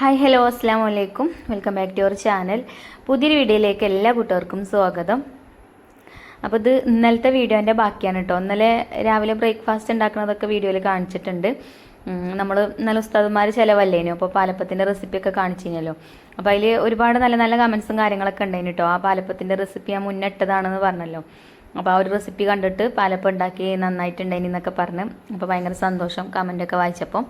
Hi hello അസ്സാം വലൈക്കും welcome back to your channel പുതിയൊരു വീഡിയോയിലേക്ക് എല്ലാ കൂട്ടുകാർക്കും സ്വാഗതം. അപ്പോൾ ഇത് ഇന്നലത്തെ വീഡിയോന്റെ ബാക്കിയാണ് കേട്ടോ ഇന്നലെ രാവിലെ ബ്രേക്ക്ഫാസ്റ്റ് ഉണ്ടാക്കുന്നതൊക്കെ വീഡിയോയിൽ കാണിച്ചിട്ടുണ്ട്. നമ്മൾ നല്ല ഉസ്താദന്മാർ ചിലവല്ലേനു. അപ്പോൾ പാലപ്പത്തിന്റെ റെസിപ്പിയൊക്കെ കാണിച്ചു കഴിഞ്ഞല്ലോ അപ്പോൾ അതിൽ ഒരുപാട് നല്ല നല്ല കമൻസും കാര്യങ്ങളൊക്കെ ഉണ്ടായിന് കേട്ടോ ആ പാലപ്പത്തിന്റെ റെസിപ്പി ഞാൻ മുന്നിട്ടതാണെന്ന് പറഞ്ഞല്ലോ. അപ്പോൾ ആ ഒരു റെസിപ്പി കണ്ടിട്ട് പാലപ്പം ഉണ്ടാക്കി നന്നായിട്ടുണ്ടായിനി എന്നൊക്കെ പറഞ്ഞ്. അപ്പോൾ ഭയങ്കര സന്തോഷം കമന്റൊക്കെ വായിച്ചപ്പോൾ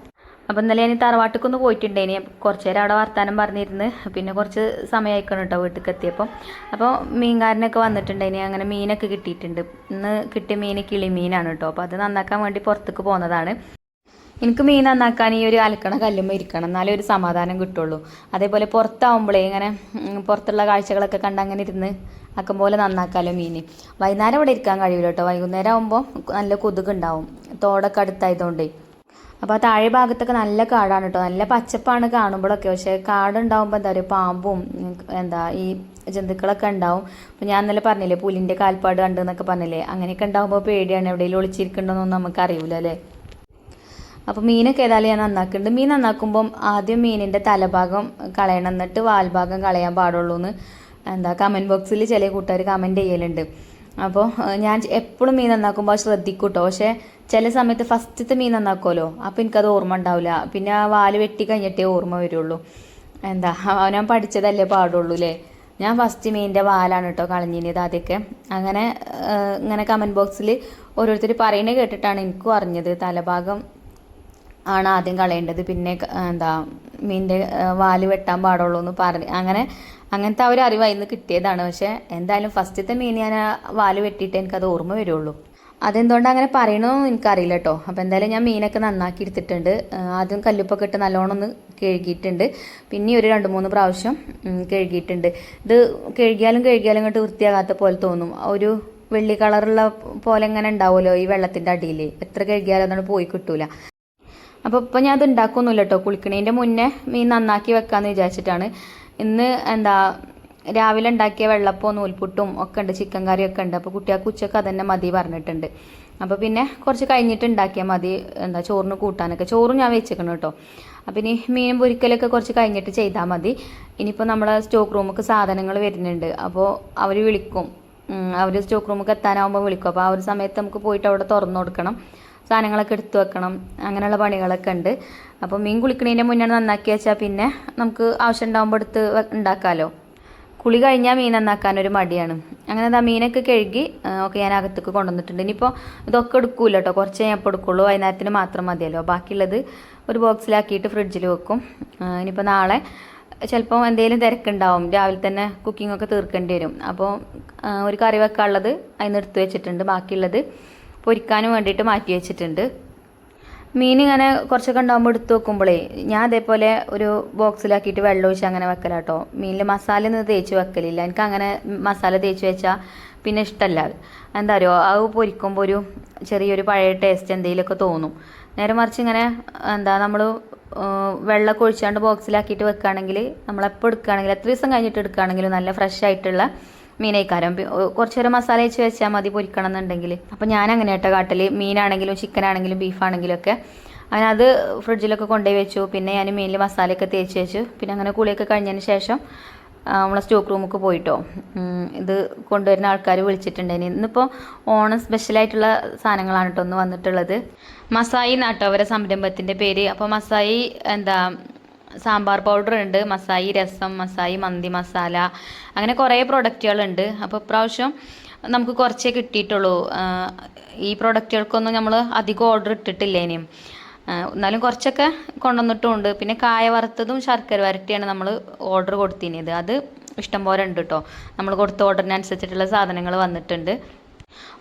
അപ്പോൾ ഇന്നലെ ഞാൻ തറവാട്ടിക്കൊന്ന് പോയിട്ടുണ്ടേനി കുറച്ച് നേരം അവിടെ വർത്താനം പറഞ്ഞിരുന്ന്. പിന്നെ കുറച്ച് സമയമായിക്കണം കേട്ടോ വീട്ടിൽ എത്തിയപ്പോൾ അപ്പോൾ മീൻകാരനൊക്കെ വന്നിട്ടുണ്ടേനി അങ്ങനെ മീനൊക്കെ കിട്ടിയിട്ടുണ്ട്. ഇന്ന് കിട്ടിയ മീൻ കിളിമീനാണ് കേട്ടോ അപ്പോൾ അത് നന്നാക്കാൻ വേണ്ടി പുറത്തേക്ക് പോകുന്നതാണ്. എനിക്ക് മീൻ നന്നാക്കാൻ ഈ ഒരു അലക്കണ കല്ലുമ്പോൾ ഇരിക്കണം. എന്നാലേ ഒരു സമാധാനം കിട്ടുള്ളൂ. അതേപോലെ പുറത്താവുമ്പോഴേ ഇങ്ങനെ പുറത്തുള്ള കാഴ്ചകളൊക്കെ കണ്ട് അങ്ങനെ ഇരുന്ന് ആക്കും പോലെ നന്നാക്കാമല്ലോ മീൻ വൈകുന്നേരം അവിടെ ഇരിക്കാൻ കഴിയില്ല കേട്ടോ വൈകുന്നേരം ആകുമ്പോൾ നല്ല കൊതുകുണ്ടാവും. തോടൊക്കെ അടുത്തായതുകൊണ്ടേ. അപ്പോൾ ആ താഴെ ഭാഗത്തൊക്കെ നല്ല കാടാണ് കേട്ടോ നല്ല പച്ചപ്പാണ് കാണുമ്പോഴൊക്കെ. പക്ഷേ കാടുണ്ടാകുമ്പോൾ എന്താ പറയുക പാമ്പും എന്താ ഈ ജന്തുക്കളൊക്കെ ഉണ്ടാവും. അപ്പോൾ ഞാൻ ഇന്നലെ പറഞ്ഞില്ലേ പുലിന്റെ കാൽപ്പാട് കണ്ട് എന്നൊക്കെ പറഞ്ഞില്ലേ? അങ്ങനെയൊക്കെ ഉണ്ടാകുമ്പോൾ പേടിയാണ്. എവിടെയെങ്കിലും ഒളിച്ചിരിക്കണ്ടെന്നൊന്നും നമുക്ക് അല്ലേ? അപ്പോൾ മീനൊക്കെ ഏതായാലും ഞാൻ നന്നാക്കുന്നുണ്ട്. മീൻ നന്നാക്കുമ്പം ആദ്യം മീനിന്റെ തലഭാഗം കളയണം. എന്നിട്ട് വാൽഭാഗം കളയാൻ പാടുള്ളൂ എന്ന് എന്താ കമന്റ് ബോക്സിൽ ചില കൂട്ടുകാർ കമന്റ് ചെയ്യലുണ്ട്. അപ്പോൾ ഞാൻ എപ്പോഴും മീൻ നന്നാക്കുമ്പോൾ ശ്രദ്ധിക്കും കേട്ടോ പക്ഷേ ചില സമയത്ത് ഫസ്റ്റത്തെ മീൻ നന്നാക്കുമല്ലോ അപ്പോൾ എനിക്കത് ഓർമ്മ ഉണ്ടാവില്ല പിന്നെ ആ വാൽ വെട്ടി കഴിഞ്ഞിട്ടേ ഓർമ്മ വരുള്ളൂ. എന്താ ഞാൻ പഠിച്ചതല്ലേ പാടുള്ളൂ അല്ലേ ഞാൻ ഫസ്റ്റ് മീനിന്റെ വാലാണ് കേട്ടോ കളഞ്ഞിനിയത് ആദ്യമൊക്കെ അങ്ങനെ ഇങ്ങനെ കമന്റ് ബോക്സിൽ ഓരോരുത്തർ പറയണേ കേട്ടിട്ടാണ് എനിക്കും അറിഞ്ഞത്. തലഭാഗം ആണ് ആദ്യം കളയേണ്ടത്. പിന്നെ എന്താ മീനിന്റെ വാൽ വെട്ടാൻ പാടുള്ളൂ എന്ന് പറഞ്ഞ്. അങ്ങനെ അങ്ങനത്തെ ആ ഒരു അറിവ് അതിൽ നിന്ന് കിട്ടിയതാണ്. പക്ഷേ എന്തായാലും ഫസ്റ്റത്തെ മീൻ ഞാൻ വാൽ വെട്ടിയിട്ട് എനിക്കത് ഓർമ്മ വരുള്ളൂ. അതെന്തുകൊണ്ട് അങ്ങനെ പറയണമെന്ന് എനിക്കറിയില്ല കേട്ടോ അപ്പോൾ എന്തായാലും ഞാൻ മീനൊക്കെ നന്നാക്കി എടുത്തിട്ടുണ്ട്. ആദ്യം കല്ലുപ്പൊക്കെ ഇട്ട് നല്ലോണം ഒന്ന് കഴുകിയിട്ടുണ്ട്. പിന്നെ ഒരു രണ്ട് മൂന്ന് പ്രാവശ്യം കഴുകിയിട്ടുണ്ട്. ഇത് കഴുകിയാലും കഴുകിയാലും ഇങ്ങോട്ട് വൃത്തിയാകാത്ത പോലെ തോന്നും. ഒരു വെള്ളി കളറുള്ള പോലെ ഇങ്ങനെ ഉണ്ടാവുമല്ലോ ഈ വെള്ളത്തിന്റെ അടിയിൽ എത്ര കഴുകിയാലും അതാണ് പോയി കിട്ടൂല. അപ്പോൾ ഇപ്പം ഞാൻ അത് ഉണ്ടാക്കുന്നില്ല കേട്ടോ കുളിക്കണേന്റെ മുന്നേ മീൻ നന്നാക്കി വെക്കാമെന്ന് വിചാരിച്ചിട്ടാണ്. ഇന്ന് എന്താ രാവിലെ ഉണ്ടാക്കിയ വെള്ളപ്പവും നൂൽപുട്ടും ഒക്കെ ഉണ്ട് ചിക്കൻ കറിയൊക്കെ ഉണ്ട്. അപ്പോൾ കുട്ടികൾക്ക് ഉച്ചയ്ക്ക് അതന്നെ മതി പറഞ്ഞിട്ടുണ്ട്. അപ്പോൾ പിന്നെ കുറച്ച് കഴിഞ്ഞിട്ട് ഉണ്ടാക്കിയാൽ മതി എന്താ ചോറിന് കൂട്ടാനൊക്കെ. ചോറും ഞാൻ വെച്ചേക്കണം കേട്ടോ. അപ്പം ഇനി മീൻ പൊരിക്കലൊക്കെ കുറച്ച് കഴിഞ്ഞിട്ട് ചെയ്താൽ മതി. ഇനിയിപ്പോൾ നമ്മളെ സ്റ്റോക്ക് റൂമൊക്കെ സാധനങ്ങൾ വരുന്നുണ്ട്. അപ്പോൾ അവർ വിളിക്കും. അവർ സ്റ്റോക്ക് റൂമൊക്കെ എത്താനാവുമ്പോൾ വിളിക്കും. അപ്പോൾ ആ ഒരു സമയത്ത് നമുക്ക് പോയിട്ട് അവിടെ തുറന്നു കൊടുക്കണം. സാധനങ്ങളൊക്കെ എടുത്തു വെക്കണം. അങ്ങനെയുള്ള പണികളൊക്കെ ഉണ്ട്. അപ്പോൾ മീൻ കുളിക്കുന്നതിന്റെ മുന്നേ നന്നാക്കി വെച്ചാൽ പിന്നെ നമുക്ക് ആവശ്യം ഉണ്ടാകുമ്പോൾ എടുത്ത് ഉണ്ടാക്കാമല്ലോ കുളി കഴിഞ്ഞാൽ മീൻ നന്നാക്കാൻ ഒരു മടിയാണ്. അങ്ങനെ എന്താ മീനൊക്കെ കഴുകി ഒക്കെ ഞാൻ അകത്തേക്ക് കൊണ്ടുവന്നിട്ടുണ്ട്. ഇനിയിപ്പോൾ ഇതൊക്കെ എടുക്കൂല കേട്ടോ കുറച്ച് ഞാൻ ഇപ്പോൾ എടുക്കുള്ളൂ. വൈകുന്നേരത്തിന് മാത്രം മതിയല്ലോ. ബാക്കിയുള്ളത് ഒരു ബോക്സിലാക്കിയിട്ട് ഫ്രിഡ്ജിൽ വെക്കും. ഇനിയിപ്പോൾ നാളെ ചിലപ്പോൾ എന്തെങ്കിലും തിരക്കുണ്ടാവും. രാവിലെ തന്നെ കുക്കിംഗ് ഒക്കെ തീർക്കേണ്ടി വരും. അപ്പോൾ ഒരു കറി വെക്കാനുള്ളത് അതിന് എടുത്ത് വെച്ചിട്ടുണ്ട്. ബാക്കിയുള്ളത് പൊരിക്കാനും വേണ്ടിയിട്ട് മാറ്റി വെച്ചിട്ടുണ്ട്. മീൻ ഇങ്ങനെ കുറച്ചൊക്കെ ഉണ്ടാകുമ്പോൾ എടുത്ത് വെക്കുമ്പോഴേ ഞാൻ അതേപോലെ ഒരു ബോക്സിലാക്കിയിട്ട് വെള്ളം ഒഴിച്ച് അങ്ങനെ വെക്കലാട്ടോ. മീനിൽ മസാല ഒന്നും തേച്ച് വെക്കലില്ല. എനിക്ക് അങ്ങനെ മസാല തേച്ച് വെച്ചാൽ പിന്നെ ഇഷ്ടമല്ല. എന്താ പറയുക അത് പൊരിക്കുമ്പോൾ ഒരു ചെറിയൊരു പഴയ ടേസ്റ്റ് എന്തെങ്കിലുമൊക്കെ തോന്നും. നേരെ മറിച്ച് ഇങ്ങനെ എന്താ നമ്മൾ വെള്ളമൊക്കെ ഒഴിച്ചാണ്ട് ബോക്സിലാക്കിയിട്ട് വെക്കുകയാണെങ്കിൽ നമ്മളെപ്പോൾ എടുക്കുകയാണെങ്കിൽ എത്ര ദിവസം കഴിഞ്ഞിട്ട് എടുക്കുകയാണെങ്കിലും നല്ല ഫ്രഷ് ആയിട്ടുള്ള മീനേക്കാരം. കുറച്ച് നേരം മസാല വെച്ച് വെച്ചാൽ മതി പൊരിക്കണം എന്നുണ്ടെങ്കിൽ അപ്പോൾ ഞാൻ അങ്ങനെ കേട്ടോ കാട്ടിൽ മീനാണെങ്കിലും ചിക്കൻ ആണെങ്കിലും ബീഫാണെങ്കിലും ഒക്കെ. അങ്ങനെ അത് ഫ്രിഡ്ജിലൊക്കെ കൊണ്ടുപോയി വെച്ചു. പിന്നെ ഞാൻ മീനിൽ മസാലയൊക്കെ തേച്ച് വെച്ചു. പിന്നെ അങ്ങനെ കുളിയൊക്കെ കഴിഞ്ഞതിന് ശേഷം നമ്മളെ സ്റ്റോക്ക് റൂമൊക്കെ പോയിട്ടോ. ഇത് കൊണ്ടുവരുന്ന ആൾക്കാർ വിളിച്ചിട്ടുണ്ടായിന്. ഇന്നിപ്പോൾ ഓണം സ്പെഷ്യലായിട്ടുള്ള സാധനങ്ങളാണ് കേട്ടോ ഒന്ന് വന്നിട്ടുള്ളത്. മസായി നാട്ടോ അവരെ സംരംഭത്തിന്റെ പേര്. അപ്പോൾ മസായി എന്താ സാമ്പാർ പൗഡർ ഉണ്ട് മസായി രസം മസായി മന്തി മസാല അങ്ങനെ കുറേ പ്രൊഡക്റ്റുകളുണ്ട് അപ്പോൾ ഇപ്രാവശ്യം നമുക്ക് കുറച്ചേ കിട്ടിയിട്ടുള്ളൂ. ഈ പ്രൊഡക്റ്റുകൾക്കൊന്നും നമ്മൾ അധികം ഓർഡർ ഇട്ടിട്ടില്ല ഇനിയും എന്നാലും കുറച്ചൊക്കെ കൊണ്ടുവന്നിട്ടുമുണ്ട് പിന്നെ കായ വറുത്തതും ശർക്കര വരട്ടിയാണ് നമ്മൾ ഓർഡർ കൊടുത്തിനത് അത് ഇഷ്ടം പോലെ ഉണ്ട് കേട്ടോ നമ്മൾ കൊടുത്ത ഓർഡറിനനുസരിച്ചിട്ടുള്ള സാധനങ്ങൾ വന്നിട്ടുണ്ട്.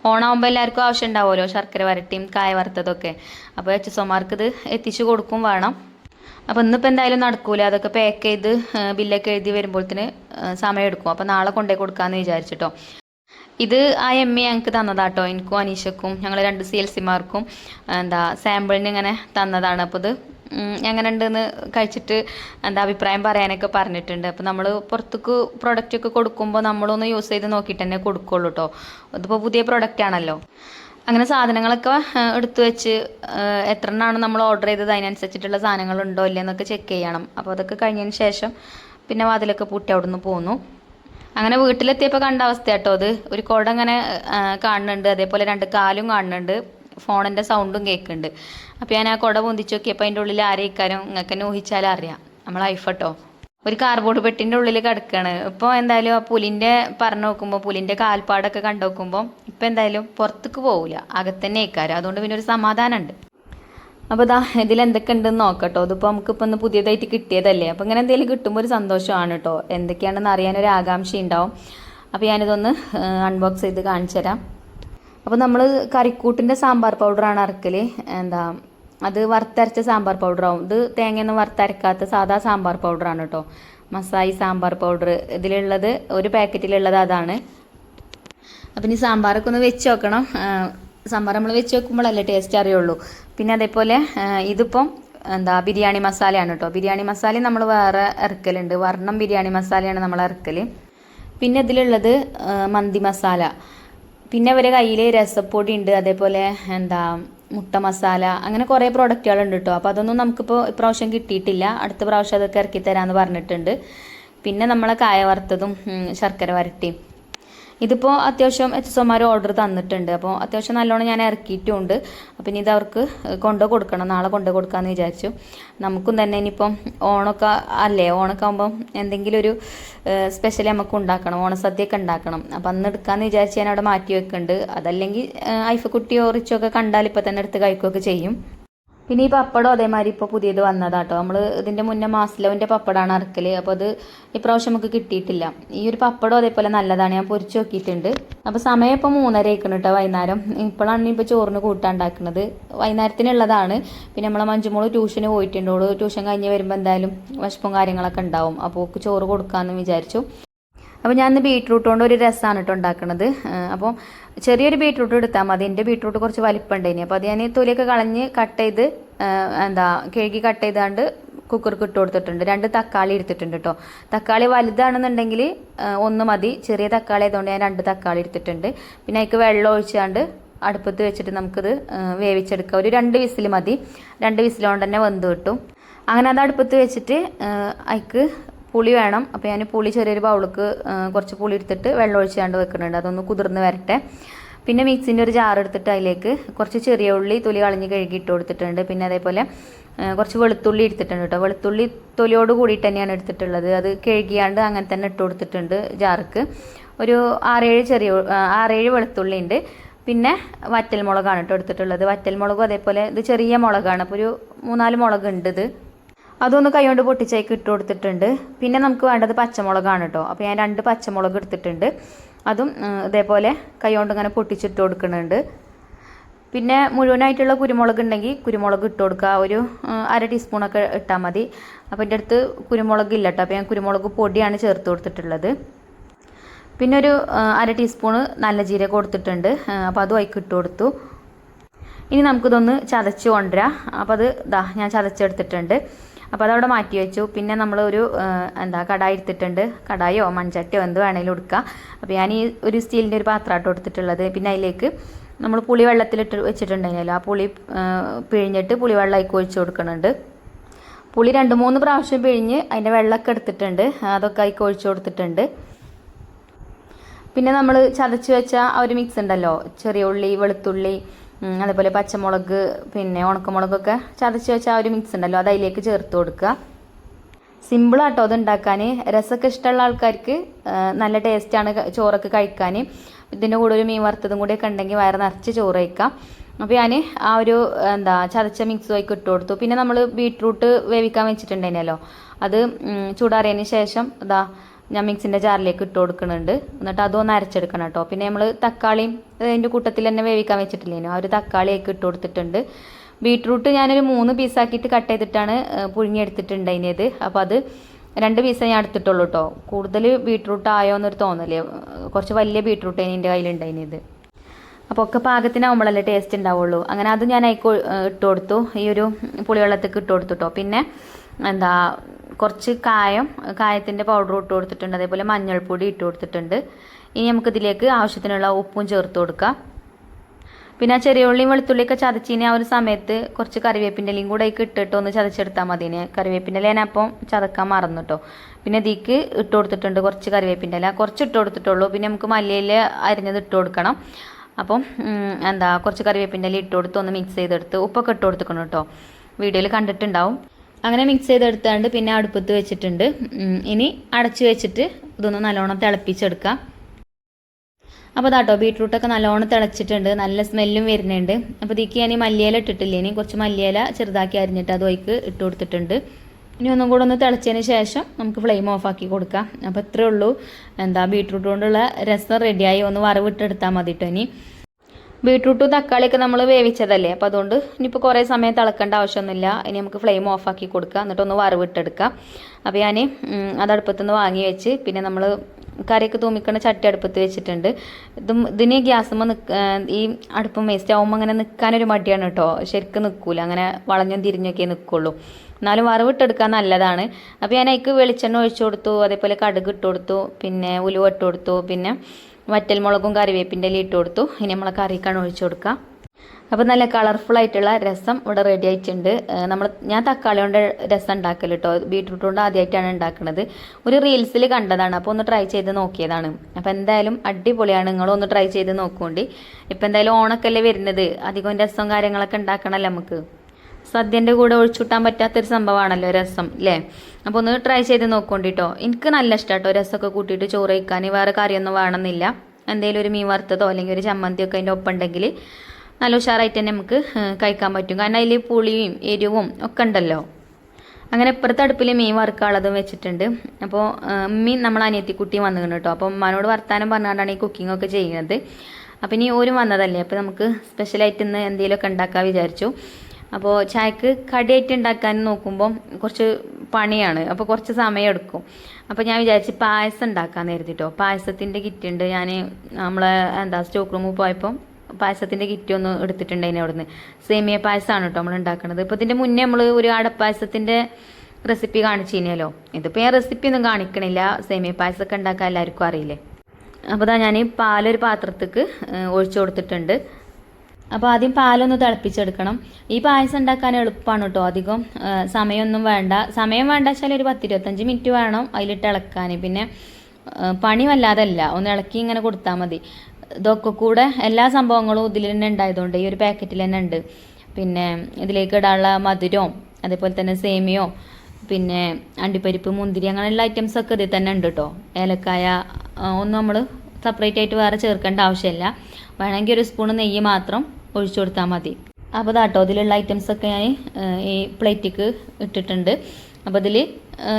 ഓണാകുമ്പോൾ എല്ലാവർക്കും ആവശ്യം ഉണ്ടാവുമല്ലോ? ശർക്കര വരട്ടിയും കായ വറുത്തതൊക്കെ. അപ്പോൾ എച്ച് എസ് ഇത് എത്തിച്ചു കൊടുക്കും വേണം. അപ്പോൾ ഇന്നിപ്പോൾ എന്തായാലും നടക്കൂല. അതൊക്കെ പാക്ക് ചെയ്ത് ബില്ലൊക്കെ എഴുതി വരുമ്പോഴത്തേന് സമയം എടുക്കും. അപ്പോൾ നാളെ കൊണ്ടുപോയി കൊടുക്കാമെന്ന് വിചാരിച്ചിട്ടോ. ഇത് ആ എം എ ഞങ്ങൾക്ക് തന്നതാട്ടോ. എനിക്കും അനീഷക്കും ഞങ്ങൾ രണ്ട് സി എൽ സിമാർക്കും എന്താ സാമ്പിളിന് ഇങ്ങനെ തന്നതാണ്. അപ്പോൾ ഇത് എങ്ങനെ ഉണ്ടെന്ന് കഴിച്ചിട്ട് എന്താ അഭിപ്രായം പറയാനൊക്കെ പറഞ്ഞിട്ടുണ്ട്. അപ്പോൾ നമ്മൾ പുറത്തേക്ക് പ്രൊഡക്റ്റ് ഒക്കെ കൊടുക്കുമ്പോൾ നമ്മളൊന്ന് യൂസ് ചെയ്ത് നോക്കിയിട്ട് തന്നെ കൊടുക്കുള്ളൂ കേട്ടോ അതിപ്പോൾ പുതിയ പ്രൊഡക്റ്റ് ആണല്ലോ. അങ്ങനെ സാധനങ്ങളൊക്കെ എടുത്തു വെച്ച് എത്ര എണ്ണമാണ് നമ്മൾ ഓർഡർ ചെയ്തത്? അതിനനുസരിച്ചിട്ടുള്ള ഇല്ല എന്നൊക്കെ ചെക്ക് ചെയ്യണം. അപ്പോൾ അതൊക്കെ കഴിഞ്ഞതിന് ശേഷം പിന്നെ വാതിലൊക്കെ പൂട്ടി അവിടെ നിന്ന് പോന്നു. അങ്ങനെ വീട്ടിലെത്തിയപ്പോൾ കണ്ട അവസ്ഥ കേട്ടോ അത്. ഒരു കുട അങ്ങനെ കാണുന്നുണ്ട്. അതേപോലെ രണ്ട് കാലും കാണുന്നുണ്ട്. ഫോണിന്റെ സൗണ്ടും കേൾക്കുന്നുണ്ട്. അപ്പോൾ ഞാൻ ആ കുട പൊന്തിച്ച് നോക്കിയപ്പോൾ അതിന്റെ ഉള്ളിൽ ആരെയിക്കാരും നിങ്ങൾക്ക് തന്നെ ഊഹിച്ചാലും അറിയാം. നമ്മൾ ഐഫട്ടോ ഒരു കാർബോർഡ് പെട്ടിന്റെ ഉള്ളിൽ കിടക്കാണ്. ഇപ്പോൾ എന്തായാലും ആ പുലിന്റെ പറഞ്ഞു നോക്കുമ്പോൾ പുലിന്റെ കാൽപ്പാടൊക്കെ കണ്ടു നോക്കുമ്പോൾ ഇപ്പൊ എന്തായാലും പുറത്തേക്ക് പോകില്ല അകത്തന്നെ ഇക്കാരം അതുകൊണ്ട് പിന്നെ ഒരു സമാധാനമുണ്ട് അപ്പോൾ ഇതാ ഇതിൽ എന്തൊക്കെ ഉണ്ടെന്ന് നോക്കട്ടോ. അതിപ്പോ നമുക്ക് ഇപ്പം ഒന്ന് പുതിയതായിട്ട് കിട്ടിയതല്ലേ? അപ്പോൾ ഇങ്ങനെ എന്തെങ്കിലും കിട്ടുമ്പോൾ ഒരു സന്തോഷമാണ് കേട്ടോ. എന്തൊക്കെയാണെന്ന് അറിയാൻ ഒരു ആകാംക്ഷ ഉണ്ടാവും. അപ്പോൾ ഞാനിതൊന്ന് അൺബോക്സ് ചെയ്ത് കാണിച്ചു തരാം. അപ്പോൾ നമ്മൾ കറിക്കൂട്ടിന്റെ സാമ്പാർ പൗഡർ ആണ് അരക്കൽ എന്താ അത് വറുത്തരച്ച സാമ്പാർ പൗഡറാവും ഇത് തേങ്ങയൊന്നും വറുത്തരക്കാത്ത സാധാ സാമ്പാർ പൗഡറാണ് കേട്ടോ മസായി സാമ്പാർ പൗഡർ ഇതിലുള്ളത് ഒരു പാക്കറ്റിലുള്ളത് അതാണ്. അപ്പം ഇനി സാമ്പാറൊക്കെ ഒന്ന് വെച്ച് നോക്കണം. സാമ്പാർ നമ്മൾ വെച്ച് വെക്കുമ്പോഴല്ലേ ടേസ്റ്റ് അറിയുള്ളൂ. പിന്നെ അതേപോലെ ഇതിപ്പം എന്താ ബിരിയാണി മസാലയാണ് കേട്ടോ ബിരിയാണി മസാല നമ്മൾ വേറെ ഇറക്കലുണ്ട് വർണം ബിരിയാണി മസാലയാണ് നമ്മൾ ഇറക്കൽ പിന്നെ ഇതിലുള്ളത് മന്തി മസാല. പിന്നെ അവരെ കയ്യിൽ രസപ്പൊടി ഉണ്ട് അതേപോലെ എന്താ മുട്ട മസാല അങ്ങനെ കുറേ പ്രോഡക്റ്റുകളുണ്ട് കേട്ടോ അപ്പോൾ അതൊന്നും നമുക്കിപ്പോൾ ഇപ്രാവശ്യം കിട്ടിയിട്ടില്ല. അടുത്ത പ്രാവശ്യം അതൊക്കെ ഇറക്കി തരാമെന്ന് പറഞ്ഞിട്ടുണ്ട്. പിന്നെ നമ്മളെ കായ വറുത്തതും ശർക്കര വരട്ടിയും. ഇതിപ്പോൾ അത്യാവശ്യം എച്ച് എസ് ഒമാർ ഓർഡർ തന്നിട്ടുണ്ട്. അപ്പോൾ അത്യാവശ്യം നല്ലോണം ഞാൻ ഇറക്കിയിട്ടുമുണ്ട് അപ്പം ഇനി ഇത് അവർക്ക് കൊണ്ടു കൊടുക്കണം. നാളെ കൊണ്ടു കൊടുക്കാമെന്ന് വിചാരിച്ചു. നമുക്കും തന്നെ ഇനിയിപ്പം ഓണമൊക്കെ അല്ലേ? ഓണമൊക്കെ ആകുമ്പം എന്തെങ്കിലും ഒരു സ്പെഷ്യൽ നമുക്ക് ഉണ്ടാക്കണം. ഓണസദ്യയൊക്കെ ഉണ്ടാക്കണം. അപ്പം അന്ന് എടുക്കാമെന്ന് വിചാരിച്ച് ഞാൻ അവിടെ മാറ്റി വെക്കുന്നുണ്ട് അതല്ലെങ്കിൽ ഐഫക്കുട്ടിയോ റിച്ചോ ഒക്കെ കണ്ടാൽ ഇപ്പം തന്നെ എടുത്ത് കഴിക്കുകയൊക്കെ ചെയ്യും. പിന്നെ ഈ പപ്പടം അതേമാതിരി ഇപ്പോൾ പുതിയത് വന്നതാട്ടോ. നമ്മൾ ഇതിന്റെ മുന്നേ മാസ്ലവിന്റെ പപ്പടമാണ് അറക്കൽ അപ്പോൾ അത് ഇപ്രാവശ്യം നമുക്ക് കിട്ടിയിട്ടില്ല. ഈ ഒരു പപ്പടം അതേപോലെ നല്ലതാണ്. ഞാൻ പൊരിച്ച് നോക്കിയിട്ടുണ്ട്. അപ്പോൾ സമയം ഇപ്പോൾ മൂന്നര ആയിക്കണം കേട്ടോ വൈകുന്നേരം. ഇപ്പോഴാണ് ഇപ്പോൾ ചോറിന് കൂട്ടാൻ ഉണ്ടാക്കുന്നത് വൈകുന്നേരത്തിനുള്ളതാണ് പിന്നെ നമ്മളെ മഞ്ജുമോൾ ട്യൂഷന് പോയിട്ടുണ്ട്. ഓൾ ട്യൂഷൻ കഴിഞ്ഞ് വരുമ്പോൾ എന്തായാലും വിശപ്പും കാര്യങ്ങളൊക്കെ ഉണ്ടാവും. അപ്പോൾ ചോറ് കൊടുക്കാമെന്ന് വിചാരിച്ചു. അപ്പോൾ ഞാൻ ഇന്ന് ബീട്രൂട്ട് കൊണ്ട് ഒരു രസമാണ് കേട്ടോ ഉണ്ടാക്കുന്നത് അപ്പോൾ ചെറിയൊരു ബീട്രൂട്ട് എടുത്താൽ മതി. എന്റെ ബീട്രൂട്ട് കുറച്ച് വലിപ്പമുണ്ടേനി അപ്പോൾ അത് ഞാൻ തൊലിയൊക്കെ കളഞ്ഞ് കട്ട് ചെയ്ത് എന്താ കഴുകി കട്ട് ചെയ്താണ്ട് കുക്കർക്ക് ഇട്ട് കൊടുത്തിട്ടുണ്ട്. രണ്ട് തക്കാളി എടുത്തിട്ടുണ്ട് കേട്ടോ തക്കാളി വലുതാണെന്നുണ്ടെങ്കിൽ ഒന്ന് മതി. ചെറിയ തക്കാളി ആയതുകൊണ്ട് ഞാൻ രണ്ട് തക്കാളി എടുത്തിട്ടുണ്ട്. പിന്നെ അതിക്ക് വെള്ളം ഒഴിച്ചാണ്ട് അടുപ്പത്ത് വെച്ചിട്ട് നമുക്കിത് വേവിച്ചെടുക്കാം. ഒരു രണ്ട് വിസിൽ മതി. രണ്ട് വിസിലുകൊണ്ട് തന്നെ വെന്ത് കിട്ടും. അങ്ങനെ അത് അടുപ്പത്ത് വെച്ചിട്ട് അതിക്ക് പുളി വേണം. അപ്പോൾ ഞാൻ പുളി ചെറിയൊരു ബൗളിക്ക് കുറച്ച് പുളി എടുത്തിട്ട് വെള്ളം ഒഴിച്ചാണ്ട് വെക്കുന്നുണ്ട്. അതൊന്ന് കുതിർന്ന് വരട്ടെ. പിന്നെ മിക്സിന്റെ ഒരു ജാർ എടുത്തിട്ട് അതിലേക്ക് കുറച്ച് ചെറിയ ഉള്ളി തൊലി കളഞ്ഞ് കഴുകി ഇട്ട് കൊടുത്തിട്ടുണ്ട്. പിന്നെ അതേപോലെ കുറച്ച് വെളുത്തുള്ളി എടുത്തിട്ടുണ്ട് കേട്ടോ. വെളുത്തുള്ളി തൊലിയോട് കൂടിയിട്ട് തന്നെയാണ് എടുത്തിട്ടുള്ളത്. അത് കഴുകിയാണ്ട് അങ്ങനെ തന്നെ ഇട്ട് കൊടുത്തിട്ടുണ്ട് ജാർക്ക്. ഒരു ആറേഴ് ചെറിയ ആറേഴ് വെളുത്തുള്ളി ഉണ്ട്. പിന്നെ വറ്റൽമുളകാണ് കേട്ടോ എടുത്തിട്ടുള്ളത്. വറ്റൽമുളകും അതേപോലെ ഇത് ചെറിയ മുളകാണ്. അപ്പോൾ ഒരു മൂന്നാൽ മുളക് ഉണ്ട് ഇത്. അതൊന്ന് കൈകൊണ്ട് പൊട്ടിച്ചേക്ക് ഇട്ട് കൊടുത്തിട്ടുണ്ട്. പിന്നെ നമുക്ക് വേണ്ടത് പച്ചമുളകാണ് കേട്ടോ അപ്പോൾ ഞാൻ രണ്ട് പച്ചമുളക് എടുത്തിട്ടുണ്ട്. അതും ഇതേപോലെ കൈകൊണ്ട് ഇങ്ങനെ പൊട്ടിച്ചിട്ട് കൊടുക്കുന്നുണ്ട്. പിന്നെ മുഴുവനായിട്ടുള്ള കുരുമുളക് ഉണ്ടെങ്കിൽ കുരുമുളക് ഇട്ട് കൊടുക്കുക. ഒരു അര ടീസ്പൂണൊക്കെ ഇട്ടാൽ മതി. അപ്പോൾ എന്റെ അടുത്ത് കുരുമുളക് ഇല്ല കേട്ടോ അപ്പോൾ ഞാൻ കുരുമുളക് പൊടിയാണ് ചേർത്ത് കൊടുത്തിട്ടുള്ളത്. പിന്നെ ഒരു അര ടീസ്പൂണ് നല്ല ജീരകം കൊടുത്തിട്ടുണ്ട്. അപ്പോൾ അതും അതിക്ക് ഇട്ട് കൊടുത്തു. ഇനി നമുക്കിതൊന്ന് ചതച്ച് കൊണ്ടുവരാം. അപ്പോൾ അത് ഇതാ ഞാൻ ചതച്ചെടുത്തിട്ടുണ്ട്. അപ്പോൾ അതവിടെ മാറ്റി വെച്ചു. പിന്നെ നമ്മൾ ഒരു എന്താ കടായി എടുത്തിട്ടുണ്ട്. കടായോ മൺചട്ടിയോ എന്ത് വേണേലും എടുക്കുക അപ്പോൾ ഞാൻ ഈ ഒരു സ്റ്റീലിന്റെ ഒരു പാത്രമാട്ടോ എടുത്തിട്ടുള്ളത്. പിന്നെ അതിലേക്ക് നമ്മൾ പുളി വെള്ളത്തിലിട്ട് വെച്ചിട്ടുണ്ടായിരുന്നല്ലോ. ആ പുളി പിഴിഞ്ഞിട്ട് പുളി വെള്ളം അതിലേക്ക് ഒഴിച്ച് കൊടുക്കുന്നുണ്ട് പുളി രണ്ട് മൂന്ന് പ്രാവശ്യം പിഴിഞ്ഞ് അതിന്റെ വെള്ളമൊക്കെ എടുത്തിട്ടുണ്ട്. അതൊക്കെ ആയി ഒഴിച്ച് കൊടുത്തിട്ടുണ്ട്. പിന്നെ നമ്മൾ ചതച്ച് വെച്ച ആ ഒരു മിക്സ് ഉണ്ടല്ലോ. ചെറിയ ഉള്ളി വെളുത്തുള്ളി അതേപോലെ പച്ചമുളക് പിന്നെ ഉണക്കമുളകൊക്കെ ചതച്ച് വെച്ച ആ ഒരു മിക്സ് ഉണ്ടല്ലോ അത് അതിലേക്ക് ചേർത്ത് കൊടുക്കുക. സിമ്പിളാട്ടോ അത് ഉണ്ടാക്കാൻ രസമൊക്കെ ഇഷ്ടമുള്ള ആൾക്കാർക്ക് നല്ല ടേസ്റ്റാണ് ചോറൊക്കെ കഴിക്കാൻ ഇതിന്റെ കൂടെ ഒരു മീൻ വറുത്തതും കൂടിയൊക്കെ ഉണ്ടെങ്കിൽ വയറ് നിറച്ച് ചോറ് കഴിക്കാം. അപ്പോൾ ഞാൻ ആ ഒരു എന്താ ചതച്ച മിക്സ് ആയി ഇട്ട് കൊടുത്തു. പിന്നെ നമ്മൾ ബീട്രൂട്ട് വേവിക്കാൻ വെച്ചിട്ടുണ്ടായിരുന്നല്ലോ അത് ചൂടാറിയതിന് ശേഷം ഇതാ ഞാൻ മിക്സിന്റെ ജാറിലേക്ക് ഇട്ട് കൊടുക്കുന്നുണ്ട്. എന്നിട്ട് അതൊന്ന് അരച്ചെടുക്കണം കേട്ടോ. പിന്നെ നമ്മൾ തക്കാളിയും അതിന്റെ കൂട്ടത്തിൽ തന്നെ വേവിക്കാൻ വെച്ചിട്ടില്ലേനോ? ആ ഒരു തക്കാളിയൊക്കെ ഇട്ട് കൊടുത്തിട്ടുണ്ട്. ബീട്രൂട്ട് ഞാനൊരു മൂന്ന് പീസാക്കിയിട്ട് കട്ട് ചെയ്തിട്ടാണ് പുഴുങ്ങിയെടുത്തിട്ടുണ്ട് അതിനേത് അപ്പോൾ അത് രണ്ട് പീസേ ഞാൻ എടുത്തിട്ടുള്ളൂ കേട്ടോ കൂടുതൽ ബീട്രൂട്ട് ആയോ എന്നൊരു തോന്നൽ. കുറച്ച് വലിയ ബീട്രൂട്ട് എന്റെ കയ്യിലുണ്ടായിരുന്നത്. അപ്പോൾ ഒക്കെ പാകത്തിനാവുമ്പോഴല്ലേ ടേസ്റ്റ് ഉണ്ടാവുള്ളൂ. അങ്ങനെ അത് ഞാൻ അതിക്ക് ഇട്ട് കൊടുത്തു. ഈ ഒരു പുളിവെള്ളത്തേക്ക് ഇട്ട് കൊടുത്തു കേട്ടോ പിന്നെ എന്താ കുറച്ച് കായം കായത്തിന്റെ പൗഡർ ഇട്ട് കൊടുത്തിട്ടുണ്ട്. അതേപോലെ മഞ്ഞൾപ്പൊടി ഇട്ട് കൊടുത്തിട്ടുണ്ട്. ഇനി നമുക്കിതിലേക്ക് ആവശ്യത്തിനുള്ള ഉപ്പും ചേർത്ത് കൊടുക്കാം. പിന്നെ ആ ചെറിയ ഉള്ളിയും വെളുത്തുള്ളിയൊക്കെ ചതച്ചിനി ആ ഒരു സമയത്ത് കുറച്ച് കറിവേപ്പിന്റെ ഇലയും കൂടെ അതിലേക്ക് ഇട്ടിട്ട് ഒന്ന് ചതച്ചെടുത്താൽ മതി ഇനി. കറിവേപ്പിന്റെ ഇല അപ്പം ചതക്കാൻ മറന്നു കേട്ടോ പിന്നെ ഇതിക്ക് ഇട്ട് കൊടുത്തിട്ടുണ്ട് കുറച്ച് കറിവേപ്പിന്റെ ഇല. കുറച്ച് ഇട്ട് കൊടുത്തിട്ടുള്ളൂ. പിന്നെ നമുക്ക് മല്ലിയില അരിഞ്ഞത് ഇട്ട് കൊടുക്കണം. അപ്പം എന്താ കുറച്ച് കറിവേപ്പിന്റെ ഇല ഇട്ട് കൊടുത്ത് ഒന്ന് മിക്സ് ചെയ്തെടുത്ത് ഉപ്പൊക്കെ ഇട്ട് കൊടുത്തിക്കണം കേട്ടോ വീഡിയോയിൽ കണ്ടിട്ടുണ്ടാവും. അങ്ങനെ മിക്സ് ചെയ്തെടുത്താണ്ട് പിന്നെ അടുപ്പത്ത് വെച്ചിട്ടുണ്ട്. ഇനി അടച്ചു വെച്ചിട്ട് ഇതൊന്ന് നല്ലോണം തിളപ്പിച്ചെടുക്കാം. അപ്പോൾ അതാട്ടോ ബീട്രൂട്ടൊക്കെ നല്ലോണം തിളച്ചിട്ടുണ്ട്. നല്ല സ്മെല്ലും വരുന്നുണ്ട്. അപ്പോൾ ഇതിക്ക് ഞാൻ ഈ മല്ലിയില ഇട്ടിട്ടില്ല? ഇനി കുറച്ച് മല്ലിയില ചെറുതാക്കി അരിഞ്ഞിട്ട് അത് വൈക്ക് ഇട്ട് കൊടുത്തിട്ടുണ്ട്. ഇനി ഒന്നും കൂടെ ഒന്ന് തിളച്ചതിന് ശേഷം നമുക്ക് ഫ്ലെയിം ഓഫ് ആക്കി കൊടുക്കാം. അപ്പോൾ ഇത്രയേ ഉള്ളൂ. എന്താ ബീട്രൂട്ട് കൊണ്ടുള്ള രസം റെഡിയായി ഒന്ന് വറവിട്ടെടുത്താൽ മതി കേട്ടോ ഇനി. ബീട്രൂട്ടും തക്കാളിയൊക്കെ നമ്മൾ വേവിച്ചതല്ലേ? അപ്പോൾ അതുകൊണ്ട് ഇനിയിപ്പോൾ കുറേ സമയം തിളക്കേണ്ട ആവശ്യമൊന്നുമില്ല. ഇനി നമുക്ക് ഫ്ലെയിം ഓഫ് ആക്കി കൊടുക്കാം. എന്നിട്ട് ഒന്ന് വറവിട്ടെടുക്കാം അപ്പോൾ ഞാൻ അത് അടുപ്പത്തുനിന്ന് വാങ്ങി വെച്ച് പിന്നെ നമ്മൾ കറിയൊക്കെ തൂമിക്കണ ചട്ടി അടുപ്പത്ത് വെച്ചിട്ടുണ്ട്. ഇതും ഇതിന് ഗ്യാസുമ്പോൾ നിൽക്ക ഈ അടുപ്പം വേസ്റ്റ് ആകുമ്പോൾ അങ്ങനെ നിൽക്കാനൊരു മടിയാണ് കേട്ടോ ശരിക്കും നിൽക്കൂല അങ്ങനെ വളഞ്ഞും തിരിഞ്ഞൊക്കെ നിൽക്കുള്ളൂ എന്നാലും വറവിട്ടെടുക്കാൻ നല്ലതാണ്. അപ്പോൾ ഞാൻ അതിക്ക് വെളിച്ചെണ്ണ ഒഴിച്ചു കൊടുത്തു. അതേപോലെ കടുക് ഇട്ട് കൊടുത്തു. പിന്നെ ഉലുവ ഇട്ട് കൊടുത്തു. പിന്നെ വറ്റൽമുളകും കറിവേപ്പിന്റെ ഇല ഇട്ട് കൊടുത്തു. ഇനി നമ്മൾ കറിക്കാണ് ഒഴിച്ചു കൊടുക്കുക. അപ്പോൾ നല്ല കളർഫുൾ ആയിട്ടുള്ള രസം ഇവിടെ റെഡി ആയിട്ടുണ്ട്. നമ്മൾ ഞാൻ തക്കാളി കൊണ്ട് രസം ഉണ്ടാക്കൽ കേട്ടോ ബീട്രൂട്ട് കൊണ്ട് ആദ്യമായിട്ടാണ് ഉണ്ടാക്കുന്നത് ഒരു റീൽസിൽ കണ്ടതാണ്. അപ്പോൾ ഒന്ന് ട്രൈ ചെയ്ത് നോക്കിയതാണ്. അപ്പോൾ എന്തായാലും അടിപൊളിയാണ്. നിങ്ങളൊന്ന് ട്രൈ ചെയ്ത് നോക്കുകൊണ്ട് ഇപ്പോൾ എന്തായാലും ഓണക്കല്ലേ വരുന്നത്? അധികം രസവും കാര്യങ്ങളൊക്കെ ഉണ്ടാക്കണമല്ലോ നമുക്ക്. സദ്യന്റെ കൂടെ ഒഴിച്ചുകൂട്ടാൻ പറ്റാത്തൊരു സംഭവമാണല്ലോ രസം അല്ലേ അപ്പോൾ ഒന്ന് ട്രൈ ചെയ്ത് നോക്കോണ്ടിട്ടോ. എനിക്ക് നല്ല ഇഷ്ടം കേട്ടോ രസമൊക്കെ കൂട്ടിയിട്ട് ചോറ് വയ്ക്കാൻ വേറെ കറിയൊന്നും വേണമെന്നില്ല. എന്തെങ്കിലും ഒരു മീൻ വറുത്തതോ അല്ലെങ്കിൽ ഒരു ചമ്മന്തിയൊക്കെ അതിന്റെ ഒപ്പം ഉണ്ടെങ്കിൽ നല്ല ഉഷാറായിട്ട് തന്നെ നമുക്ക് കഴിക്കാൻ പറ്റും. കാരണം അതിൽ പുളിയും എരിവും ഒക്കെ ഉണ്ടല്ലോ. അങ്ങനെ ഇപ്പുറത്തെ അടുപ്പിൽ മീൻ വറുക്കാനുള്ളതും വെച്ചിട്ടുണ്ട്. അപ്പോൾ മീൻ നമ്മൾ അനിയത്തിക്കുട്ടി വന്നിരുന്നു കേട്ടോ. അപ്പോൾ ഉമ്മാനോട് വർത്താനം പറഞ്ഞുകൊണ്ടാണ് ഈ കുക്കിംഗ് ഒക്കെ ചെയ്യുന്നത്. അപ്പം ഇനി ഓരും വന്നതല്ലേ? അപ്പോൾ നമുക്ക് സ്പെഷ്യലായിട്ട് ഇന്ന് എന്തെങ്കിലുമൊക്കെ ഉണ്ടാക്കാൻ വിചാരിച്ചു. അപ്പോൾ ചായക്ക് കടിയായിട്ട് ഉണ്ടാക്കാൻ നോക്കുമ്പോൾ കുറച്ച് പണിയാണ്. അപ്പോൾ കുറച്ച് സമയം എടുക്കും. അപ്പോൾ ഞാൻ വിചാരിച്ച് പായസം ഉണ്ടാക്കാൻ കരുതിട്ടോ. പായസത്തിന്റെ കിറ്റ് ഉണ്ട്. ഞാൻ നമ്മളെ എന്താ സ്റ്റോക്ക് റൂമിൽ പോയപ്പോൾ പായസത്തിന്റെ കിറ്റ് ഒന്ന് എടുത്തിട്ടുണ്ടായിന് അവിടുന്ന്. സേമിയ പായസമാണ് കേട്ടോ നമ്മൾ ഉണ്ടാക്കുന്നത് ഇപ്പോൾ ഇതിന്റെ മുന്നേ നമ്മൾ ഒരു അടപ്പായസത്തിന്റെ റെസിപ്പി കാണിച്ചു കഴിഞ്ഞാലോ ഇതിപ്പോൾ ഞാൻ റെസിപ്പി ഒന്നും കാണിക്കണില്ല. സേമിയ പായസമൊക്കെ ഉണ്ടാക്കാൻ എല്ലാവർക്കും അറിയില്ലേ? അപ്പോൾ ഞാൻ പാലൊരു പാത്രത്തേക്ക് ഒഴിച്ചു കൊടുത്തിട്ടുണ്ട്. അപ്പോൾ ആദ്യം പാലൊന്ന് തിളപ്പിച്ചെടുക്കണം. ഈ പായസം ഉണ്ടാക്കാൻ എളുപ്പമാണ് കേട്ടോ അധികം. സമയമൊന്നും വേണ്ട. സമയം വേണ്ട വെച്ചാൽ ഒരു പത്തിരുപത്തഞ്ച് മിനിറ്റ് വേണം അതിലിട്ട് ഇളക്കാൻ പിന്നെ പണി വല്ലാതല്ല. ഒന്ന് ഇളക്കി ഇങ്ങനെ കൊടുത്താൽ മതി. ഇതൊക്കെ കൂടെ എല്ലാ സംഭവങ്ങളും ഇതിൽ തന്നെ ഉണ്ടായതുകൊണ്ട് ഈ ഒരു പാക്കറ്റിൽ തന്നെ ഉണ്ട്. പിന്നെ ഇതിലേക്ക് ഇടാനുള്ള മധുരവും അതേപോലെ തന്നെ സേമിയോ പിന്നെ അണ്ടിപ്പരിപ്പ് മുന്തിരി അങ്ങനെയുള്ള ഐറ്റംസ് ഒക്കെ ഇതിൽ തന്നെ ഉണ്ട് കേട്ടോ ഏലക്കായ ഒന്നും നമ്മൾ സെപ്പറേറ്റ് ആയിട്ട് വേറെ ചേർക്കേണ്ട ആവശ്യമില്ല. വേണമെങ്കിൽ ഒരു സ്പൂൺ നെയ്യ് മാത്രം ഒഴിച്ചു കൊടുത്താൽ മതി. അപ്പോൾ അതാട്ടോ ഇതിലുള്ള ഐറ്റംസ് ഒക്കെ ഞാൻ ഈ പ്ലേറ്റിക്ക് ഇട്ടിട്ടുണ്ട്. അപ്പോൾ ഇതിൽ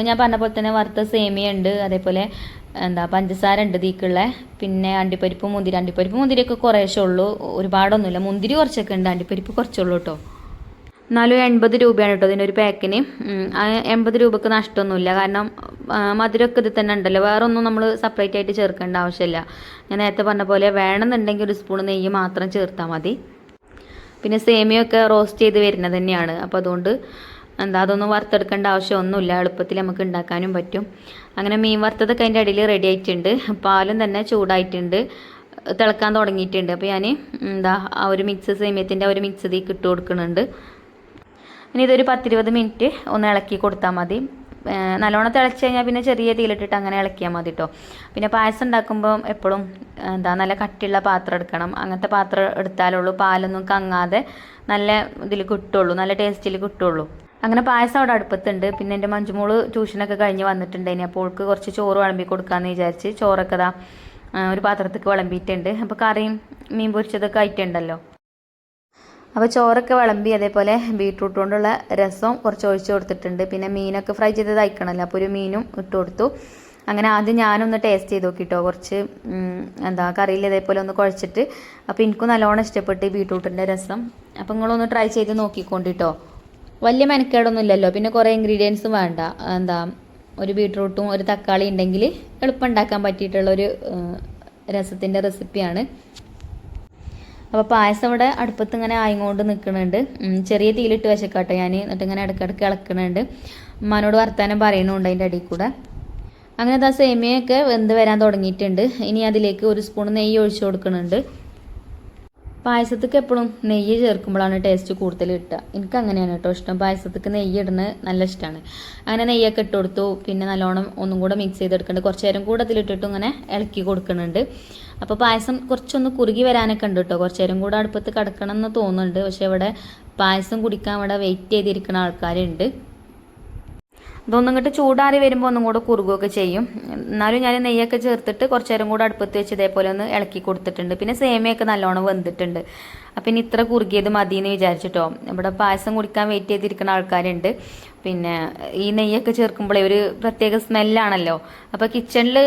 ഞാൻ പറഞ്ഞ പോലെ തന്നെ വറുത്ത സേമിയ ഉണ്ട് അതേപോലെ എന്താ പഞ്ചസാര ഉണ്ട് തീക്കുള്ള പിന്നെ അണ്ടിപ്പരിപ്പ് മുന്തിരി. അണ്ടിപ്പരിപ്പ് മുന്തിരിയൊക്കെ കുറേശ്ശേ ഉള്ളൂ. ഒരുപാടൊന്നുമില്ല. മുന്തിരി കുറച്ചൊക്കെ ഉണ്ട്. അണ്ടിപ്പരിപ്പ് കുറച്ചുള്ളൂ കേട്ടോ എന്നാലും എൺപത് രൂപയാണ് കേട്ടോ ഇതിന്റെ ഒരു പാക്കിന് എൺപത് രൂപക്ക് നഷ്ടമൊന്നുമില്ല. കാരണം മധുരമൊക്കെ ഇതിൽ തന്നെ ഉണ്ടല്ലോ. വേറെ ഒന്നും നമ്മൾ സെപ്പറേറ്റ് ആയിട്ട് ചേർക്കേണ്ട ആവശ്യമില്ല. ഞാൻ നേരത്തെ പറഞ്ഞ പോലെ വേണമെന്നുണ്ടെങ്കിൽ ഒരു സ്പൂൺ നെയ്യ് മാത്രം ചേർത്താൽ മതി. പിന്നെ സേമിയൊക്കെ റോസ്റ്റ് ചെയ്ത് വരുന്നത് തന്നെയാണ്. അപ്പോൾ അതുകൊണ്ട് എന്താ അതൊന്നും വറുത്തെടുക്കേണ്ട ആവശ്യമൊന്നുമില്ല. എളുപ്പത്തിൽ നമുക്ക് ഉണ്ടാക്കാനും പറ്റും. അങ്ങനെ മീൻ വറുത്തതൊക്കെ അതിന്റെ അടിയിൽ റെഡി ആയിട്ടുണ്ട്. പാലും തന്നെ ചൂടായിട്ടുണ്ട്. തിളക്കാൻ തുടങ്ങിയിട്ടുണ്ട്. അപ്പോൾ ഞാൻ എന്താ ആ ഒരു മിക്സ് സേമിയത്തിന്റെ ആ ഒരു മിക്സ് ഇതിൽ ഇട്ട് കൊടുക്കുന്നുണ്ട്. ഇനി ഇതൊരു പത്തിരുപത് മിനിറ്റ് ഒന്ന് ഇളക്കി കൊടുത്താൽ മതി. നല്ലോണം തിളച്ച് കഴിഞ്ഞാൽ പിന്നെ ചെറിയ തീയിലിട്ടിട്ട് അങ്ങനെ ഇളക്കിയാൽ മതി കേട്ടോ പിന്നെ പായസം ഉണ്ടാക്കുമ്പോൾ എപ്പോഴും എന്താ നല്ല കട്ടിയുള്ള പാത്രം എടുക്കണം. അങ്ങനത്തെ പാത്രം എടുത്താലുള്ളൂ പാലൊന്നും കങ്ങാതെ നല്ല ഇതിൽ കിട്ടുള്ളൂ. നല്ല ടേസ്റ്റിൽ കിട്ടുള്ളൂ. അങ്ങനെ പായസം അവിടെ അടുപ്പത്തുണ്ട്. പിന്നെ എന്റെ മഞ്ജുമോൾ ട്യൂഷനൊക്കെ കഴിഞ്ഞ് വന്നിട്ടുണ്ടായിനി. അപ്പോൾ അവൾക്ക് കുറച്ച് ചോറ് വിളമ്പി കൊടുക്കാമെന്ന് വിചാരിച്ച് ചോറൊക്കെ ദാ ഒരു പാത്രത്തേക്ക് വിളമ്പിയിട്ടുണ്ട്. അപ്പോൾ കറിയും മീൻ പൊരിച്ചതൊക്കെ ആയിട്ടുണ്ടല്ലോ. അപ്പോൾ ചോറൊക്കെ വിളമ്പി അതേപോലെ ബീട്രൂട്ട് കൊണ്ടുള്ള രസവും കുറച്ച് ഒഴിച്ച് കൊടുത്തിട്ടുണ്ട്. പിന്നെ മീനൊക്കെ ഫ്രൈ ചെയ്തത് അയക്കണമല്ലോ അപ്പോൾ ഒരു മീനും ഇട്ട് കൊടുത്തു. അങ്ങനെ ആദ്യം ഞാനൊന്ന് ടേസ്റ്റ് ചെയ്ത് നോക്കിട്ടോ. കുറച്ച് എന്താ കറിയിൽ ഇതേപോലെ ഒന്ന് കുഴച്ചിട്ട്. അപ്പോൾ എനിക്കും നല്ലോണം ഇഷ്ടപ്പെട്ട് ബീട്രൂട്ടിന്റെ രസം. അപ്പോൾ നിങ്ങളൊന്ന് ട്രൈ ചെയ്ത് നോക്കിക്കൊണ്ടിട്ടോ. വലിയ മെനക്കേടൊന്നും ഇല്ലല്ലോ. പിന്നെ കുറേ ഇൻഗ്രീഡിയൻസും വേണ്ട. എന്താ ഒരു ബീട്രൂട്ടും ഒരു തക്കാളി ഉണ്ടെങ്കിൽ എളുപ്പം ഉണ്ടാക്കാൻ പറ്റിയിട്ടുള്ളൊരു രസത്തിന്റെ റെസിപ്പിയാണ് അപ്പോൾ പായസം ഇവിടെ അടുപ്പത്ത് ഇങ്ങനെ ആയിക്കൊണ്ട് നിൽക്കുന്നുണ്ട് ചെറിയ തീയിലിട്ട് വെച്ചേക്കാട്ടെ ഞാൻ എന്നിട്ട് ഇങ്ങനെ ഇടയ്ക്കിടയ്ക്ക് ഇളക്കുന്നുണ്ട് ഉമ്മാനോട് വർത്താനം പറയുന്നുണ്ട് അതിന്റെ അടിയിൽ കൂടെ. അങ്ങനെ ദാ സേമിയൊക്കെ വെന്ത് വരാൻ തുടങ്ങിയിട്ടുണ്ട്. ഇനി അതിലേക്ക് ഒരു സ്പൂൺ നെയ്യ് ഒഴിച്ചു കൊടുക്കുന്നുണ്ട് പായസത്തേക്ക് എപ്പോഴും നെയ്യ് ചേർക്കുമ്പോഴാണ് ടേസ്റ്റ് കൂടുതൽ കിട്ടുക. എനിക്ക് അങ്ങനെയാണ് കേട്ടോ ഇഷ്ടം. പായസത്തേക്ക് നെയ്യ് ഇടുന്നത് നല്ല ഇഷ്ടമാണ്. അങ്ങനെ നെയ്യൊക്കെ ഇട്ട് കൊടുത്തു. പിന്നെ നല്ലോണം ഒന്നും കൂടെ മിക്സ് ചെയ്തെടുക്കുന്നുണ്ട്. കുറച്ച് നേരം കൂടെ അതിലിട്ടിട്ട് ഇങ്ങനെ ഇളക്കി കൊടുക്കുന്നുണ്ട്. അപ്പോൾ പായസം കുറച്ചൊന്ന് കുറുകി വരാനൊക്കെ ഉണ്ട് കേട്ടോ. കുറച്ച് നേരം കൂടെ അടുപ്പത്ത് കിടക്കണം എന്ന് തോന്നുന്നുണ്ട്. പക്ഷേ ഇവിടെ പായസം കുടിക്കാൻ ഇവിടെ വെയിറ്റ് ചെയ്തിരിക്കുന്ന ആൾക്കാരുണ്ട്. ഇതൊന്നും ഇങ്ങോട്ട് ചൂടാറി വരുമ്പോൾ ഒന്നും കൂടെ കുറുകുകയൊക്കെ ചെയ്യും. എന്നാലും ഞാൻ നെയ്യൊക്കെ ചേർത്തിട്ട് കുറച്ച് നേരം കൂടെ അടുപ്പത്ത് വെച്ച് ഇതേപോലെ ഒന്ന് ഇളക്കി കൊടുത്തിട്ടുണ്ട്. പിന്നെ സേമിയൊക്കെ നല്ലോണം വെന്തിട്ടുണ്ട്. അപ്പം ഇനി ഇത്ര കുറുകിയത് മതി എന്ന് വിചാരിച്ചിട്ടോ. ഇവിടെ പായസം കുടിക്കാൻ വെയിറ്റ് ചെയ്തിരിക്കുന്ന ആൾക്കാരുണ്ട്. പിന്നെ ഈ നെയ്യൊക്കെ ചേർക്കുമ്പോഴേ ഒരു പ്രത്യേക സ്മെല്ലാണല്ലോ അപ്പോൾ കിച്ചണിൽ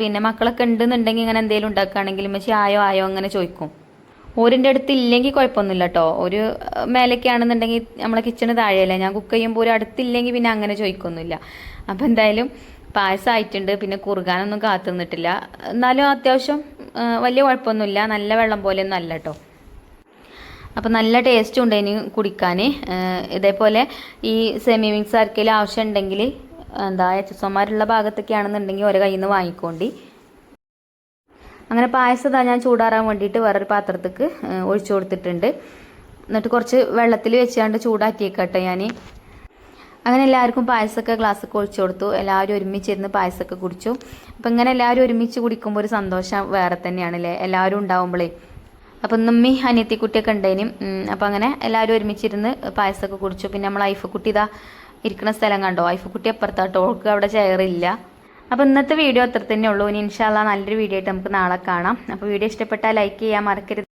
പിന്നെ മക്കളൊക്കെ ഉണ്ടെന്നുണ്ടെങ്കിൽ ഇങ്ങനെ എന്തെങ്കിലും ഉണ്ടാക്കുകയാണെങ്കിൽ പക്ഷേ ആയോ ആയോ അങ്ങനെ ചോദിക്കും. ഓരിന്റെ അടുത്ത് ഇല്ലെങ്കിൽ കുഴപ്പമൊന്നുമില്ല കേട്ടോ ഒരു മേലേക്ക് ആണെന്നുണ്ടെങ്കിൽ നമ്മളെ കിച്ചണ് താഴെയല്ലേ? ഞാൻ കുക്ക് ചെയ്യുമ്പോൾ ഒരു അടുത്തില്ലെങ്കിൽ പിന്നെ അങ്ങനെ ചോദിക്കൊന്നുമില്ല. അപ്പോൾ എന്തായാലും പായസം ആയിട്ടുണ്ട് പിന്നെ കുറുകാനൊന്നും കാത്തു നിന്നിട്ടില്ല എന്നാലും അത്യാവശ്യം വലിയ കുഴപ്പമൊന്നുമില്ല. നല്ല വെള്ളം പോലെയൊന്നും അല്ല കേട്ടോ അപ്പം നല്ല ടേസ്റ്റും ഉണ്ട് ഇനി കുടിക്കാൻ ഇതേപോലെ ഈ സെമി മിക്സ് ആർക്കെങ്കിലും ആവശ്യം ഉണ്ടെങ്കിൽ എന്താ എച്ച് എസ്മാരുള്ള ഭാഗത്തൊക്കെ ആണെന്നുണ്ടെങ്കിൽ ഓരോ കയ്യിൽ നിന്ന് വാങ്ങിക്കോണ്ടി. അങ്ങനെ പായസം ഞാൻ ചൂടാറാൻ വേണ്ടിയിട്ട് വേറൊരു പാത്രത്തേക്ക് ഒഴിച്ചു കൊടുത്തിട്ടുണ്ട്. എന്നിട്ട് കുറച്ച് വെള്ളത്തിൽ വെച്ചാണ്ട് ചൂടാക്കിയേക്കട്ടെ ഞാൻ അങ്ങനെ എല്ലാവർക്കും പായസമൊക്കെ ഗ്ലാസ്സൊക്കെ ഒഴിച്ചു കൊടുത്തു. എല്ലാവരും ഒരുമിച്ചിരുന്ന് പായസമൊക്കെ കുടിച്ചു. അപ്പം ഇങ്ങനെ എല്ലാവരും ഒരുമിച്ച് കുടിക്കുമ്പോൾ ഒരു സന്തോഷം വേറെ തന്നെയാണല്ലേ എല്ലാവരും ഉണ്ടാവുമ്പോഴേ അപ്പം നമ്മി അനിയത്തിക്കുട്ടിയൊക്കെ ഉണ്ടേനും. അപ്പം അങ്ങനെ എല്ലാവരും ഒരുമിച്ചിരുന്ന് പായസമൊക്കെ കുടിച്ചു. പിന്നെ നമ്മൾ ഐഫക്കുട്ടി ഇതാ ഇരിക്കുന്ന സ്ഥലം കണ്ടോ? ഐഫക്കുട്ടി അപ്പുറത്താട്ടോ. ഓൾക്ക് അവിടെ ചെയറില്ല. അപ്പോൾ ഇന്നത്തെ വീഡിയോ അത്ര തന്നെ ഉള്ളൂ. ഇനി ഇൻഷാല്ല നല്ലൊരു വീഡിയോ ആയിട്ട് നമുക്ക് നാളെ കാണാം. അപ്പോൾ വീഡിയോ ഇഷ്ടപ്പെട്ടാൽ ലൈക്ക് ചെയ്യാൻ മറക്കരുത്.